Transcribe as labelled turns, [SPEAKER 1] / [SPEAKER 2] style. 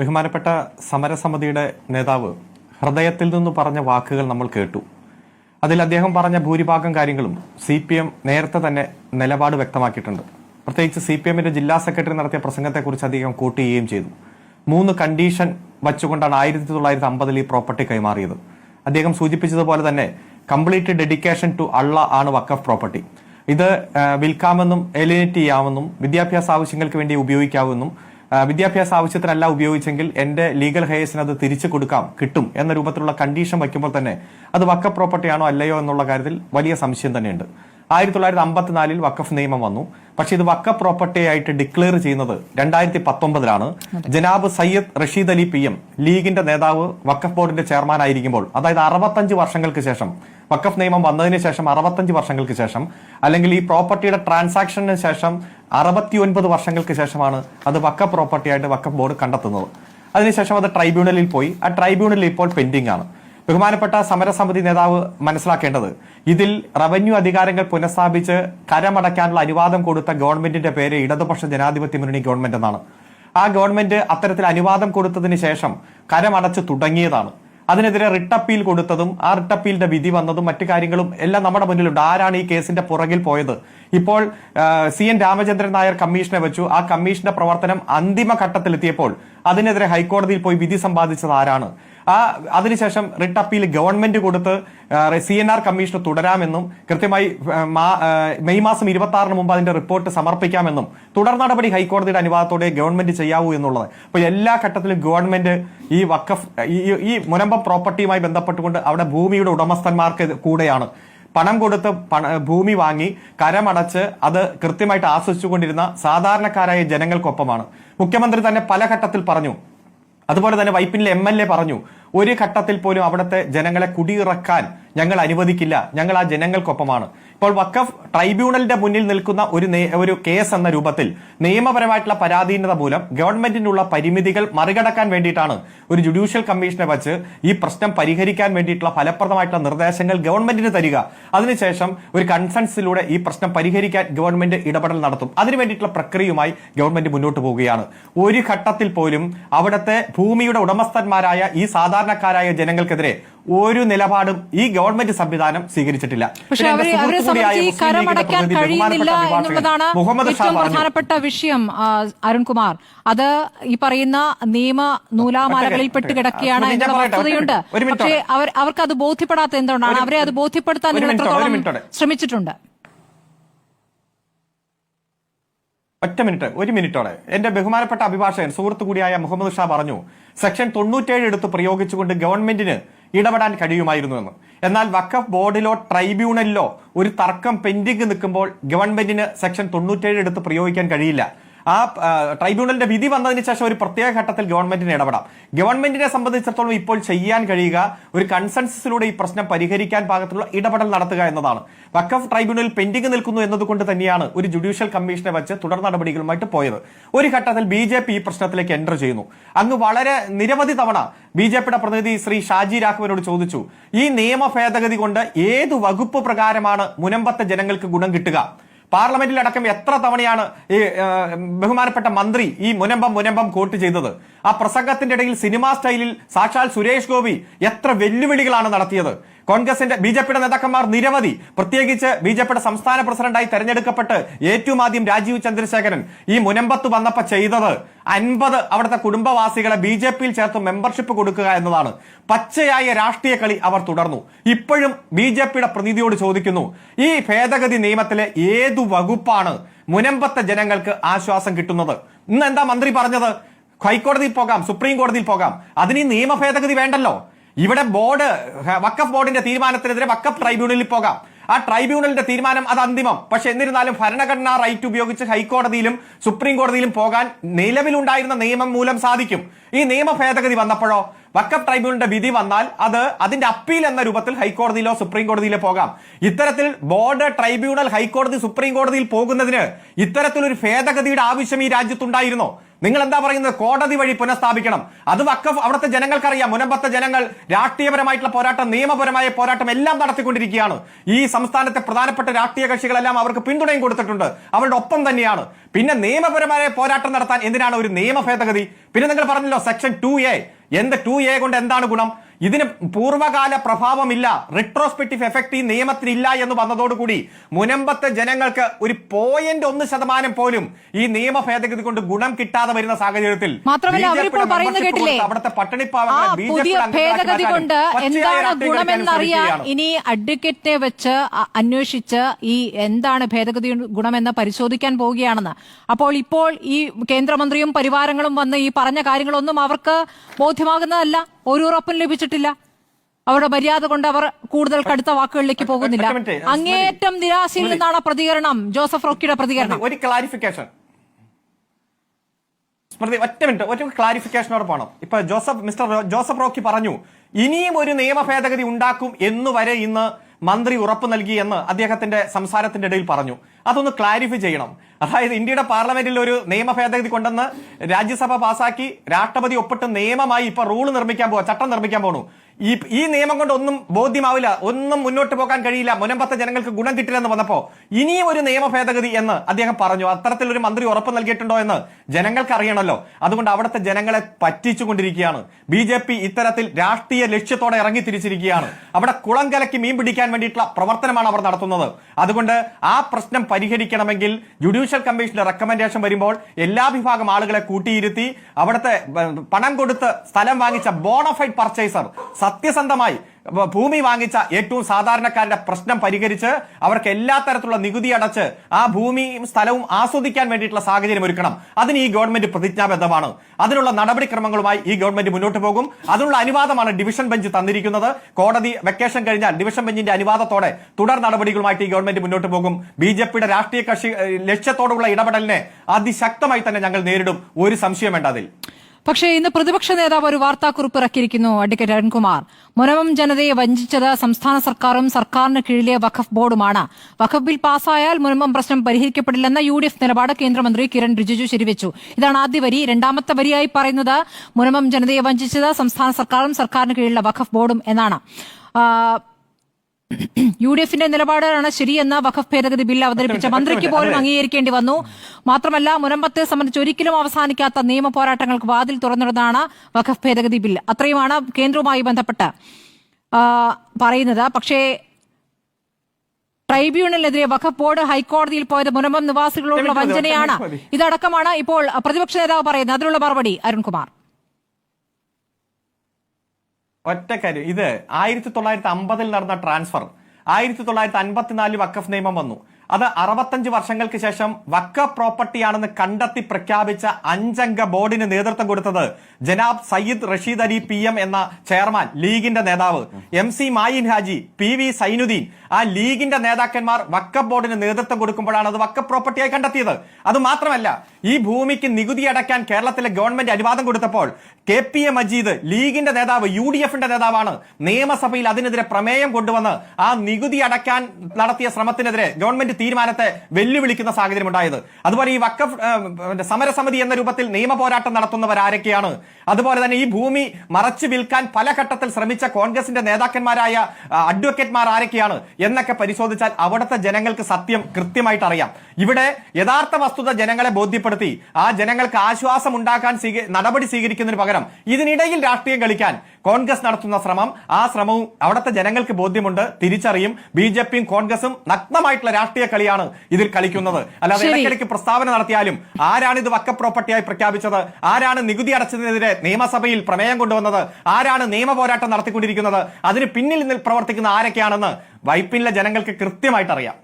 [SPEAKER 1] ബഹുമാനപ്പെട്ട സമരസമിതിയുടെ നേതാവ് ഹൃദയത്തിൽ നിന്ന് പറഞ്ഞ വാക്കുകൾ നമ്മൾ കേട്ടു. അതിൽ അദ്ദേഹം പറഞ്ഞ ഭൂരിഭാഗം കാര്യങ്ങളും സി പി എം നേരത്തെ തന്നെ നിലപാട് വ്യക്തമാക്കിയിട്ടുണ്ട്. പ്രത്യേകിച്ച് സി പി എമ്മിന്റെ ജില്ലാ സെക്രട്ടറി നടത്തിയ പ്രസംഗത്തെക്കുറിച്ച് അദ്ദേഹം കൂട്ടുകയും ചെയ്തു. മൂന്ന് കണ്ടീഷൻ വച്ചുകൊണ്ടാണ് ആയിരത്തി തൊള്ളായിരത്തി അമ്പതിൽ ഈ പ്രോപ്പർട്ടി കൈമാറിയത്. അദ്ദേഹം സൂചിപ്പിച്ചതുപോലെ തന്നെ കംപ്ലീറ്റ് ഡെഡിക്കേഷൻ ടു അള്ള ആണ് വക്കഫ് പ്രോപ്പർട്ടി ഇത് വിൽക്കാമെന്നും എലിനേറ്റ് ചെയ്യാമെന്നും വിദ്യാഭ്യാസ ആവശ്യങ്ങൾക്ക് വേണ്ടി ഉപയോഗിക്കാമെന്നും വിദ്യാഭ്യാസ ആവശ്യത്തിനല്ല ഉപയോഗിച്ചെങ്കിൽ എന്റെ ലീഗൽ ഹയേഴ്സിന് അത് തിരിച്ചു കൊടുക്കാം കിട്ടും എന്ന രൂപത്തിലുള്ള കണ്ടീഷൻ വയ്ക്കുമ്പോൾ തന്നെ അത് വക്ക പ്രോപ്പർട്ടി ആണോ അല്ലയോ എന്നുള്ള കാര്യത്തിൽ വലിയ സംശയം തന്നെയുണ്ട്. ആയിരത്തി തൊള്ളായിരത്തി അമ്പത്തിനാലിൽ വക്കഫ് നിയമം വന്നു. പക്ഷെ ഇത് വക്കഫ് പ്രോപ്പർട്ടി ആയിട്ട് ഡിക്ലെയർ ചെയ്യുന്നത് രണ്ടായിരത്തി പത്തൊമ്പതിലാണ് ജനാബ് സയ്യദ് റഷീദ് അലി പി എം ലീഗിന്റെ നേതാവ് വക്കഫ് ബോർഡിന്റെ ചെയർമാൻ ആയിരിക്കുമ്പോൾ അതായത് അറുപത്തഞ്ച് വർഷങ്ങൾക്ക് ശേഷം വക്കഫ് നിയമം വന്നതിന് ശേഷം അറുപത്തഞ്ച് വർഷങ്ങൾക്ക് ശേഷം അല്ലെങ്കിൽ ഈ പ്രോപ്പർട്ടിയുടെ ട്രാൻസാക്ഷന് ശേഷം അറുപത്തി ഒൻപത് വർഷങ്ങൾക്ക് ശേഷമാണ് അത് വക്കഫ് പ്രോപ്പർട്ടി ആയിട്ട് വക്കഫ് ബോർഡ് കണ്ടെത്തുന്നത്. അതിനുശേഷം അത് ട്രൈബ്യൂണലിൽ പോയി. ആ ട്രൈബ്യൂണലിൽ ഇപ്പോൾ പെൻഡിംഗ് ആണ്. ബഹുമാനപ്പെട്ട സമരസമിതി നേതാവ് മനസ്സിലാക്കേണ്ടത് ഇതിൽ റവന്യൂ അധികാരങ്ങൾ പുനഃസ്ഥാപിച്ച് കരമടയ്ക്കാനുള്ള അനുവാദം കൊടുത്ത ഗവൺമെന്റിന്റെ പേര് ഇടതുപക്ഷ ജനാധിപത്യ മുന്നണി ഗവൺമെന്റ് എന്നാണ്. ആ ഗവൺമെന്റ് അത്തരത്തിൽ അനുവാദം കൊടുത്തതിന് ശേഷം കരമടച്ചു തുടങ്ങിയതാണ്. അതിനെതിരെ റിട്ട് അപ്പീൽ കൊടുത്തതും ആ റിട്ട് അപ്പീലിന്റെ വിധി വന്നതും മറ്റു കാര്യങ്ങളും എല്ലാം നമ്മുടെ മുന്നിലുണ്ട്. ആരാണ് ഈ കേസിന്റെ പുറകിൽ പോയത്? ഇപ്പോൾ സി എൻ രാമചന്ദ്രൻ നായർ കമ്മീഷനെ വെച്ചു. ആ കമ്മീഷന്റെ പ്രവർത്തനം അന്തിമ ഘട്ടത്തിലെത്തിയപ്പോൾ അതിനെതിരെ ഹൈക്കോടതിയിൽ പോയി വിധി സമ്പാദിച്ചത് ആരാണ്? ആ അതിനുശേഷം റിട്ട് അപ്പീൽ ഗവൺമെന്റ് കൊടുത്ത് സി എൻ ആർ കമ്മീഷൻ തുടരാമെന്നും കൃത്യമായി മെയ് മാസം ഇരുപത്തി ആറിന് മുമ്പ് അതിന്റെ റിപ്പോർട്ട് സമർപ്പിക്കാമെന്നും തുടർ നടപടി ഹൈക്കോടതിയുടെ അനുവാദത്തോടെ ഗവൺമെന്റ് ചെയ്യാവൂ എന്നുള്ളത്. അപ്പോൾ എല്ലാ ഘട്ടത്തിലും ഗവൺമെന്റ് ഈ വക്കഫ് ഈ- മുനമ്പം പ്രോപ്പർട്ടിയുമായി ബന്ധപ്പെട്ടുകൊണ്ട് അവിടെ ഭൂമിയുടെ ഉടമസ്ഥന്മാർക്ക് കൂടെയാണ്. പണം കൊടുത്ത് ഭൂമി വാങ്ങി കരമടച്ച് അത് കൃത്യമായിട്ട് ആസ്വദിച്ചുകൊണ്ടിരുന്ന സാധാരണക്കാരായ ജനങ്ങൾക്കൊപ്പമാണ്. മുഖ്യമന്ത്രി തന്നെ പല ഘട്ടത്തിൽ പറഞ്ഞു അതുപോലെ തന്നെ വൈപ്പിനിലെ എം പറഞ്ഞു ഒരു ഘട്ടത്തിൽ പോലും അവിടുത്തെ ജനങ്ങളെ കുടിയിറക്കാൻ ഞങ്ങൾ അനുവദിക്കില്ല. ഞങ്ങൾ ആ ജനങ്ങൾക്കൊപ്പമാണ്. ഇപ്പോൾ വക്കഫ് ട്രൈബ്യൂണലിന്റെ മുന്നിൽ നിൽക്കുന്ന ഒരു ഒരു കേസ് എന്ന രൂപത്തിൽ നിയമപരമായിട്ടുള്ള പരാധീനത മൂലം ഗവൺമെന്റിനുള്ള പരിമിതികൾ മറികടക്കാൻ വേണ്ടിയിട്ടാണ് ഒരു ജുഡീഷ്യൽ കമ്മീഷനെ വെച്ച് ഈ പ്രശ്നം പരിഹരിക്കാൻ വേണ്ടിയിട്ടുള്ള ഫലപ്രദമായിട്ടുള്ള നിർദ്ദേശങ്ങൾ ഗവൺമെന്റിന് തരിക. അതിനുശേഷം ഒരു കൺസൻസിലൂടെ ഈ പ്രശ്നം പരിഹരിക്കാൻ ഗവൺമെന്റ് ഇടപെടൽ നടത്തും. അതിനു വേണ്ടിയിട്ടുള്ള പ്രക്രിയയുമായി ഗവൺമെന്റ് മുന്നോട്ട് പോവുകയാണ്. ഒരു ഘട്ടത്തിൽ പോലും അവിടുത്തെ ഭൂമിയുടെ ഉടമസ്ഥന്മാരായ ഈ സാധാരണക്കാരായ ജനങ്ങൾക്കെതിരെ ഒരു നിലപാടും ഈ ഗവൺമെന്റ് സംവിധാനം സ്വീകരിച്ചിട്ടില്ല. മുഹമ്മദ്
[SPEAKER 2] പ്രധാനപ്പെട്ട വിഷയം അരുൺകുമാർ. അത് ഈ പറയുന്ന നിയമ നൂലാമാലകളിൽ പെട്ട് കിടക്കുകയാണ് വസ്തുതയുണ്ട്. പക്ഷേ അവർ അവർക്ക് അത് ബോധ്യപ്പെടാത്ത എന്തുകൊണ്ടാണ്? അവരെ അത് ബോധ്യപ്പെടുത്താൻ. ശ്രമിച്ചിട്ടുണ്ട്.
[SPEAKER 1] ഒറ്റ മിനിറ്റ് ഒരു മിനിറ്റോടെ എന്റെ ബഹുമാനപ്പെട്ട അഭിഭാഷകൻ സുഹൃത്തു കൂടിയായ മുഹമ്മദ് ഷാ പറഞ്ഞു സെക്ഷൻ തൊണ്ണൂറ്റേഴ് എടുത്ത് പ്രയോഗിച്ചുകൊണ്ട് ഗവൺമെന്റിന് ഇടപെടാൻ കഴിയുമായിരുന്നുവെന്ന്. എന്നാൽ വഖഫ് ബോർഡിലോ ട്രൈബ്യൂണലിലോ ഒരു തർക്കം പെൻഡിങ് നിൽക്കുമ്പോൾ ഗവൺമെന്റിന് സെക്ഷൻ തൊണ്ണൂറ്റേഴ് എടുത്ത് പ്രയോഗിക്കാൻ കഴിയില്ല. ആ ട്രൈബ്യൂണലിന്റെ വിധി വന്നതിന് ശേഷം ഒരു പ്രത്യേക ഘട്ടത്തിൽ ഗവൺമെന്റിന് ഇടപെടാം. ഗവൺമെന്റിനെ സംബന്ധിച്ചിടത്തോളം ഇപ്പോൾ ചെയ്യാൻ കഴിയുക ഒരു കൺസെൻസസിലൂടെ ഈ പ്രശ്നം പരിഹരിക്കാൻ പാകത്തിലുള്ള ഇടപെടൽ നടത്തുക എന്നതാണ്. വക്കഫ് ട്രൈബ്യൂണൽ പെൻഡിംഗ് നിൽക്കുന്നു എന്നതുകൊണ്ട് തന്നെയാണ് ഒരു ജുഡീഷ്യൽ കമ്മീഷനെ വെച്ച് തുടർ നടപടികളുമായിട്ട് പോയത്. ഒരു ഘട്ടത്തിൽ ബി ജെ പി ഈ പ്രശ്നത്തിലേക്ക് എന്റർ ചെയ്യുന്നു. അങ്ങ് വളരെ നിരവധി തവണ ബി ജെ പിയുടെ പ്രതിനിധി ശ്രീ ഷാജി രാഘവനോട് ചോദിച്ചു ഈ നിയമ ഭേദഗതി കൊണ്ട് ഏത് വകുപ്പ് പ്രകാരമാണ് മുനമ്പത്തെ ജനങ്ങൾക്ക് ഗുണം കിട്ടുക? പാർലമെന്റിൽ അടക്കം എത്ര തവണയാണ് ഈ ബഹുമാനപ്പെട്ട മന്ത്രി ഈ മുനമ്പം മുനമ്പം കോട്ട് ചെയ്തത്? ആ പ്രസംഗത്തിന്റെ ഇടയിൽ സിനിമാ സ്റ്റൈലിൽ സാക്ഷാൽ സുരേഷ് ഗോപി എത്ര വെല്ലുവിളികളാണ് നടത്തിയത്? കോൺഗ്രസിന്റെ ബി ജെ പിയുടെ നേതാക്കന്മാർ നിരവധി. പ്രത്യേകിച്ച് ബി ജെ പിയുടെ സംസ്ഥാന പ്രസിഡന്റായി തെരഞ്ഞെടുക്കപ്പെട്ട് ഏറ്റവും ആദ്യം രാജീവ് ചന്ദ്രശേഖരൻ ഈ മുനമ്പത്ത് വന്നപ്പോ ചെയ്തത് അൻപത് അവിടുത്തെ കുടുംബവാസികളെ ബി ജെ പിയിൽ ചേർത്ത് മെമ്പർഷിപ്പ് കൊടുക്കുക എന്നതാണ്. പച്ചയായ രാഷ്ട്രീയ കളി അവർ തുടർന്നു. ഇപ്പോഴും ബി ജെ പിയുടെ പ്രതിനിധിയോട് ചോദിക്കുന്നു ഈ ഭേദഗതി നിയമത്തിലെ ഏതു വകുപ്പാണ് മുനമ്പത്തെ ജനങ്ങൾക്ക് ആശ്വാസം കിട്ടുന്നത്? ഇന്ന് എന്താ മന്ത്രി പറഞ്ഞത്? ഹൈക്കോടതിയിൽ പോകാം സുപ്രീം കോടതിയിൽ പോകാം. അതിന് നിയമ ഭേദഗതി വേണ്ടല്ലോ. ഇവിടെ ബോർഡ് വക്കഫ് ബോർഡിന്റെ തീരുമാനത്തിനെതിരെ വക്കഫ് ട്രൈബ്യൂണലിൽ പോകാം. ആ ട്രൈബ്യൂണലിന്റെ തീരുമാനം അത് അന്തിമം. പക്ഷെ എന്നിരുന്നാലും ഭരണഘടനാ റൈറ്റ് ഉപയോഗിച്ച് ഹൈക്കോടതിയിലും സുപ്രീം കോടതിയിലും പോകാൻ നിലവിലുണ്ടായിരുന്ന നിയമം മൂലം സാധിക്കും. ഈ നിയമ ഭേദഗതി വന്നപ്പോഴോ വക്കഫ് ട്രൈബ്യൂണലിന്റെ വിധി വന്നാൽ അത് അതിന്റെ അപ്പീൽ എന്ന രൂപത്തിൽ ഹൈക്കോടതിയിലോ സുപ്രീം കോടതിയിലോ പോകാം. ഇത്തരത്തിൽ ബോർഡ് ട്രൈബ്യൂണൽ ഹൈക്കോടതി സുപ്രീം കോടതിയിൽ പോകുന്നതിന് ഇത്തരത്തിലൊരു ഭേദഗതിയുടെ ആവശ്യം ഈ രാജ്യത്തുണ്ടായിരുന്നോ. നിങ്ങൾ എന്താ പറയുന്നത്? കോടതി വഴി പുനഃസ്ഥാപിക്കണം. അത് വക്കഫ് അവിടുത്തെ ജനങ്ങൾക്കറിയാം. മുനമ്പത്തെ ജനങ്ങൾ രാഷ്ട്രീയപരമായിട്ടുള്ള പോരാട്ടം നിയമപരമായ പോരാട്ടം എല്ലാം നടത്തിക്കൊണ്ടിരിക്കുകയാണ്. ഈ സംസ്ഥാനത്തെ പ്രധാനപ്പെട്ട രാഷ്ട്രീയ കക്ഷികളെല്ലാം അവർക്ക് പിന്തുണയും കൊടുത്തിട്ടുണ്ട്. അവരുടെ ഒപ്പം തന്നെയാണ്. പിന്നെ നിയമപരമായ പോരാട്ടം നടത്താൻ എന്തിനാണ് ഒരു നിയമ ഭേദഗതി? പിന്നെ നിങ്ങൾ പറഞ്ഞല്ലോ സെക്ഷൻ ടു എ. എന്ത്? ടു എ കൊണ്ട് എന്താണ് ഗുണം? ഇതിന് പൂർവകാല പ്രഭാവമില്ല. റിട്രോസ്പെക്റ്റീവ് എഫക്ട് ഈ നിയമത്തിനില്ല എന്ന് വന്നതോടുകൂടി മുനമ്പത്തെ ജനങ്ങൾക്ക് ഒരു പോയിന്റ് ഒന്ന് ശതമാനം പോലും ഈ നിയമ ഭേദഗതി കൊണ്ട് ഗുണം കിട്ടാതെ വരുന്ന സാഹചര്യത്തിൽ അവിടുത്തെ പട്ടിണിപ്പാവങ്ങളെ
[SPEAKER 2] കൊണ്ട് എന്താണ് ഗുണമെന്നറിയാൻ ഇനി അഡ്വക്കേറ്റിനെ വെച്ച് അന്വേഷിച്ച് ഈ എന്താണ് ഭേദഗതി ഗുണമെന്ന് പരിശോധിക്കാൻ പോവുകയാണെന്ന്. അപ്പോൾ ഇപ്പോൾ ഈ കേന്ദ്രമന്ത്രിയും പരിവാരങ്ങളും വന്ന് ഈ പറഞ്ഞ കാര്യങ്ങളൊന്നും അവർക്ക് ബോധ്യമാകുന്നതല്ല. ഒരു ഉറപ്പും ലഭിച്ചിട്ടില്ല. അവരുടെ മര്യാദ കൊണ്ട് അവർ കൂടുതൽ കടുത്ത വാക്കുകളിലേക്ക് പോകുന്നില്ല.
[SPEAKER 1] അങ്ങേറ്റം
[SPEAKER 2] അങ്ങേയറ്റം നിരാശയിൽ നിന്നാണ് പ്രതികരണം ജോസഫ് റോക്കിയുടെ പ്രതികരണം.
[SPEAKER 1] ഒരു ക്ലാരിഫിക്കേഷൻ സ്മൃതി ഒറ്റ മിനിറ്റ് ഒറ്റ ക്ലാരിഫിക്കേഷനോട് പോകണം ഇപ്പൊ ജോസഫ് മിസ്റ്റർ ജോസഫ് റോക്കി പറഞ്ഞു ഇനിയും ഒരു നിയമ ഭേദഗതി ഉണ്ടാക്കും എന്ന് വരെ ഇന്ന് മന്ത്രി ഉറപ്പ് നൽകി എന്ന് അദ്ദേഹത്തിന്റെ സംസാരത്തിന്റെ ഇടയിൽ പറഞ്ഞു. അതൊന്ന് ക്ലാരിഫൈ ചെയ്യണം. അതായത് ഇന്ത്യയുടെ പാർലമെന്റിൽ ഒരു നിയമ ഭേദഗതി കൊണ്ടെന്ന് രാജ്യസഭ പാസാക്കി രാഷ്ട്രപതി ഒപ്പിട്ട് നിയമമായി ഇപ്പൊ റൂൾ നിർമ്മിക്കാൻ പോവാ ചട്ടം നിർമ്മിക്കാൻ പോണു. ഈ ഈ നിയമം കൊണ്ട് ഒന്നും ബോധ്യമാവില്ല ഒന്നും മുന്നോട്ട് പോകാൻ കഴിയില്ല മുനമ്പത്തെ ജനങ്ങൾക്ക് ഗുണം കിട്ടില്ലെന്ന് വന്നപ്പോ ഇനിയും ഒരു നിയമ ഭേദഗതി എന്ന് അദ്ദേഹം പറഞ്ഞു. അത്തരത്തിലൊരു മന്ത്രി ഉറപ്പ് നൽകിയിട്ടുണ്ടോ എന്ന് ജനങ്ങൾക്ക് അറിയണമല്ലോ അതുകൊണ്ട് അവിടുത്തെ ജനങ്ങളെ പറ്റിച്ചുകൊണ്ടിരിക്കുകയാണ്. ബി ജെ പി ഇത്തരത്തിൽ രാഷ്ട്രീയ ലക്ഷ്യത്തോടെ ഇറങ്ങി തിരിച്ചിരിക്കുകയാണ്. അവിടെ കുളം കലക്കി മീൻ പിടിക്കാൻ വേണ്ടിയിട്ടുള്ള പ്രവർത്തനമാണ് അവർ നടത്തുന്നത്. അതുകൊണ്ട് ആ പ്രശ്നം പരിഹരിക്കണമെങ്കിൽ ജുഡീഷ്യൽ കമ്മീഷന്റെ റെക്കമെൻഡേഷൻ വരുമ്പോൾ എല്ലാ വിഭാഗം ആളുകളെ കൂട്ടിയിരുത്തി അവിടുത്തെ പണം കൊടുത്ത് സ്ഥലം വാങ്ങിച്ച ബോണഫൈഡ് പർച്ചേസർ സത്യസന്ധമായി ഭൂമി വാങ്ങിച്ച ഏറ്റവും സാധാരണക്കാരുടെ പ്രശ്നം പരിഹരിച്ച് അവർക്ക് എല്ലാ തരത്തിലുള്ള നികുതി അടച്ച് ആ ഭൂമിയും സ്ഥലവും ആസ്വദിക്കാൻ വേണ്ടിയിട്ടുള്ള സാഹചര്യം ഒരുക്കണം. അതിന് ഈ ഗവൺമെന്റ് പ്രതിജ്ഞാബദ്ധമാണ്. അതിനുള്ള നടപടിക്രമങ്ങളുമായി ഈ ഗവൺമെന്റ് മുന്നോട്ട് പോകും. അതിനുള്ള അനുവാദമാണ് ഡിവിഷൻ ബെഞ്ച് തന്നിരിക്കുന്നത്. കോടതി വെക്കേഷൻ കഴിഞ്ഞാൽ ഡിവിഷൻ ബെഞ്ചിന്റെ അനുവാദത്തോടെ തുടർ നടപടികളുമായിട്ട് ഈ ഗവൺമെന്റ് മുന്നോട്ട് പോകും. ബി ജെ പിയുടെ രാഷ്ട്രീയ കക്ഷി ലക്ഷ്യത്തോടുള്ള ഇടപെടലിനെ അതിശക്തമായി തന്നെ ഞങ്ങൾ നേരിടും. ഒരു സംശയം വേണ്ട അതിൽ.
[SPEAKER 2] പക്ഷേ ഇന്ന് പ്രതിപക്ഷ നേതാവ് ഒരു വാർത്താക്കുറിപ്പ് ഇറക്കിയിരിക്കുന്നു അഡ്വക്കേറ്റ് അരുൺകുമാർ. മുനവം ജനതയെ വഞ്ചിച്ചത് സംസ്ഥാന സർക്കാരും സർക്കാരിന് കീഴിലെ വഖഫ് ബോർഡുമാണ്. വഖഫ് ബിൽ പാസ്സായാൽ മുനമ്പം പ്രശ്നം പരിഹരിക്കപ്പെടില്ലെന്ന യു ഡി എഫ് നിലപാട് കേന്ദ്രമന്ത്രി കിരൺ റിജിജു ശരിവെച്ചു. ഇതാണ് ആദ്യ വരി. രണ്ടാമത്തെ വരിയായി പറയുന്നത് മുനമം ജനതയെ വഞ്ചിച്ചത് സംസ്ഥാന സർക്കാരും സർക്കാരിന് കീഴിലെ വഖഫ് ബോർഡും എന്നാണ്. യു ഡി എഫിന്റെ നിലപാടാണ് ശരിയെന്ന് വഖഫ് ഭേദഗതി ബിൽ അവതരിപ്പിച്ച മന്ത്രിക്ക് പോലും അംഗീകരിക്കേണ്ടി വന്നു. മാത്രമല്ല മുനമ്പത്തെ സംബന്ധിച്ച് ഒരിക്കലും അവസാനിക്കാത്ത നിയമ പോരാട്ടങ്ങൾക്ക് വാതിൽ തുറന്നിടുന്നതാണ് വഖഫ് ഭേദഗതി ബിൽ. അത്രയുമാണ് കേന്ദ്രവുമായി ബന്ധപ്പെട്ട് പറയുന്നത്. പക്ഷേ ട്രൈബ്യൂണലിനെതിരെ വഖഫ് ബോർഡ് ഹൈക്കോടതിയിൽ പോയത് മുനമ്പം നിവാസികളോടുള്ള വഞ്ചനയാണ്. ഇതടക്കമാണ് ഇപ്പോൾ പ്രതിപക്ഷ നേതാവ് പറയുന്നത്. അതിനുള്ള മറുപടി അരുൺകുമാർ.
[SPEAKER 1] ഒറ്റ കാര്യം. ഇത് ആയിരത്തി തൊള്ളായിരത്തി അമ്പതിൽ നടന്ന ട്രാൻസ്ഫർ. ആയിരത്തി തൊള്ളായിരത്തി അൻപത്തിനാലിൽ വക്കഫ് നിയമം വന്നു. അത് അറുപത്തഞ്ച് വർഷങ്ങൾക്ക് ശേഷം വക്കഫ് പ്രോപ്പർട്ടിയാണെന്ന് കണ്ടെത്തി പ്രഖ്യാപിച്ച അഞ്ചംഗ ബോർഡിന് നേതൃത്വം കൊടുത്തത് ജനാബ് സയ്യിദ് റഷീദ് അലി പി എം എന്ന ചെയർമാൻ ലീഗിന്റെ നേതാവ്. M C Mayin Haji P V Zainuddin. ആ ലീഗിന്റെ നേതാക്കന്മാർ വക്കഫ് ബോർഡിന് നേതൃത്വം കൊടുക്കുമ്പോഴാണ് അത് വക്കഫ് പ്രോപ്പർട്ടിയായി കണ്ടെത്തിയത്. അത് മാത്രമല്ല ഈ ഭൂമിക്ക് നികുതി അടയ്ക്കാൻ കേരളത്തിലെ ഗവൺമെന്റ് അനുവാദം കൊടുത്തപ്പോൾ കെ പി എ മജീദ് ലീഗിന്റെ നേതാവ് യു ഡി എഫിന്റെ നേതാവാണ് നിയമസഭയിൽ അതിനെതിരെ പ്രമേയം കൊണ്ടുവന്ന് ആ നികുതി അടയ്ക്കാൻ നടത്തിയ ശ്രമത്തിനെതിരെ ഗവൺമെന്റ് തീരുമാനത്തെ വെല്ലുവിളിക്കുന്ന സാഹചര്യം ഉണ്ടായത് അതുപോലെ ഈ വക്കഫ് സമരസമിതി എന്ന രൂപത്തിൽ നിയമ പോരാട്ടം നടത്തുന്നവർ ആരൊക്കെയാണ്? അതുപോലെ തന്നെ ഈ ഭൂമി മറച്ചു വിൽക്കാൻ പല ഘട്ടത്തിൽ ശ്രമിച്ച കോൺഗ്രസിന്റെ നേതാക്കന്മാരായ അഡ്വക്കേറ്റ്മാർ ആരൊക്കെയാണ് എന്നൊക്കെ പരിശോധിച്ചാൽ അവിടുത്തെ ജനങ്ങൾക്ക് സത്യം കൃത്യമായിട്ട് അറിയാം ഇവിടെ യഥാർത്ഥ വസ്തുത ജനങ്ങളെ ബോധ്യപ്പെടുത്തി ആ ജനങ്ങൾക്ക് ആശ്വാസം ഉണ്ടാക്കാൻ നടപടി സ്വീകരിക്കുന്നതിന് പകരം ഇതിനിടയിൽ രാഷ്ട്രീയം കളിക്കാൻ കോൺഗ്രസ് നടത്തുന്ന ശ്രമം ആ ശ്രമവും അവിടുത്തെ ജനങ്ങൾക്ക് ബോധ്യമുണ്ട് തിരിച്ചറിയും. ബി ജെ പിയും കോൺഗ്രസും നഗ്നമായിട്ടുള്ള രാഷ്ട്രീയ കളിയാണ് ഇതിൽ കളിക്കുന്നത്. അല്ലാതെ. ഇടയ്ക്കിടയ്ക്ക് പ്രസ്താവന നടത്തിയാലും ആരാണ് ഇത് വക്ക പ്രോപ്പർട്ടിയായി പ്രഖ്യാപിച്ചത്? ആരാണ് നികുതി അടച്ചതിനെതിരെ നിയമസഭയിൽ പ്രമേയം കൊണ്ടുവന്നത്? ആരാണ് നിയമ പോരാട്ടം നടത്തിക്കൊണ്ടിരിക്കുന്നത്? അതിന് പിന്നിൽ നിന്ന് പ്രവർത്തിക്കുന്ന ആരൊക്കെയാണെന്ന് വൈപ്പിനിലെ ജനങ്ങൾക്ക് കൃത്യമായിട്ട് അറിയാം